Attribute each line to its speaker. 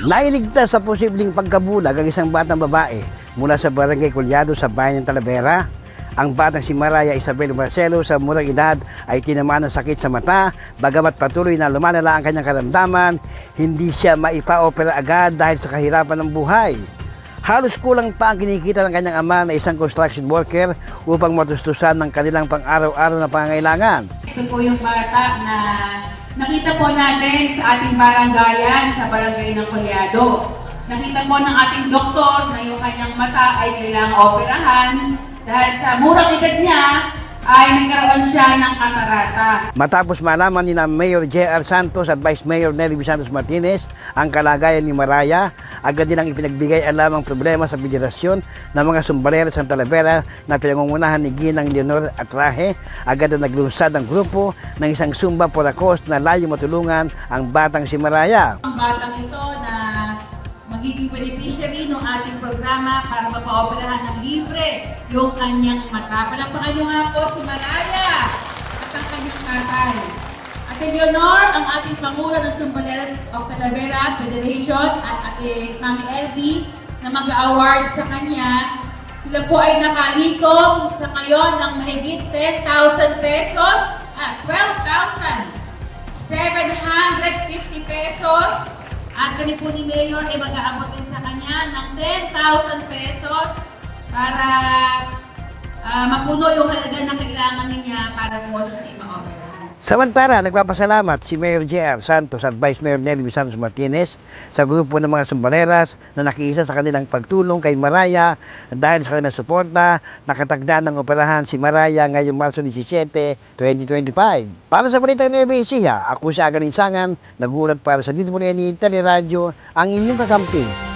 Speaker 1: Nailigtas sa posibleng pagkabulag ang isang batang babae mula sa barangay Culyado sa bayan ng Talavera. Ang batang si Maraya Isabel Marcelo sa murang edad ay tinamaan ng sakit sa mata, bagamat patuloy na lumalala ang kanyang karamdaman, hindi siya maipa-opera agad dahil sa kahirapan ng buhay. Halos kulang pa ang kinikita ng kanyang ama na isang construction worker upang matustusan ng kanilang pang-araw-araw na pangangailangan.
Speaker 2: Ito po yung bata na nakita po natin sa ating baranggayan, sa barangay ng Colyado. Nakita po ng ating doktor na yung kanyang mata ay kailangang operahan dahil sa murang edad niya ay nagkaroon siya ng katarata.
Speaker 1: Matapos malaman ni na Mayor J.R. Santos at Vice Mayor Nelly. Santos Martinez ang kalagayan ni Maraya, agad nilang ipinagbigay alam ang problema sa federasyon ng mga sumbareras ng Talavera na pinangungunahan ni Ginang Leonor Atraje. Agad na naglunsad ang grupo ng isang Sumba Poracos na layo matulungan ang batang si Maraya.
Speaker 2: Ang batang ito na magiging beneficiary ng ating programa para mapaoperahan ng libre yung kanyang mata. Palakpakan niyo nga po si Maraya at ang kanyang tatay. Ate Leonor, ang ating Pangulo ng Sumbaleras of Talavera Federation at Ate Mami Elvie na mag-award sa kanya. Sila po ay nakalikom sa ngayon ng mahigit 10,000 pesos at 12,000 750 pesos. Kami po ni Mayor ay mag-aabot din sa kanya ng 10,000 pesos para ah, mapuno yung halaga na kailangan niya para po siya.
Speaker 1: Samantala, nagpapasalamat si Mayor J.R. Santos at Vice Mayor Nelly. Santos Martinez sa grupo ng mga sumbareras na nakiisa sa kanilang pagtulong kay Maraya dahil sa kanilang suporta, nakatagda ng operahan si Maraya ngayong Marso 17, 2025. Para sa Balita ng Ebesia, ako si Agaling Sangan, nagulat para sa Dito Moreni Teleradyo, ang inyong kakampi.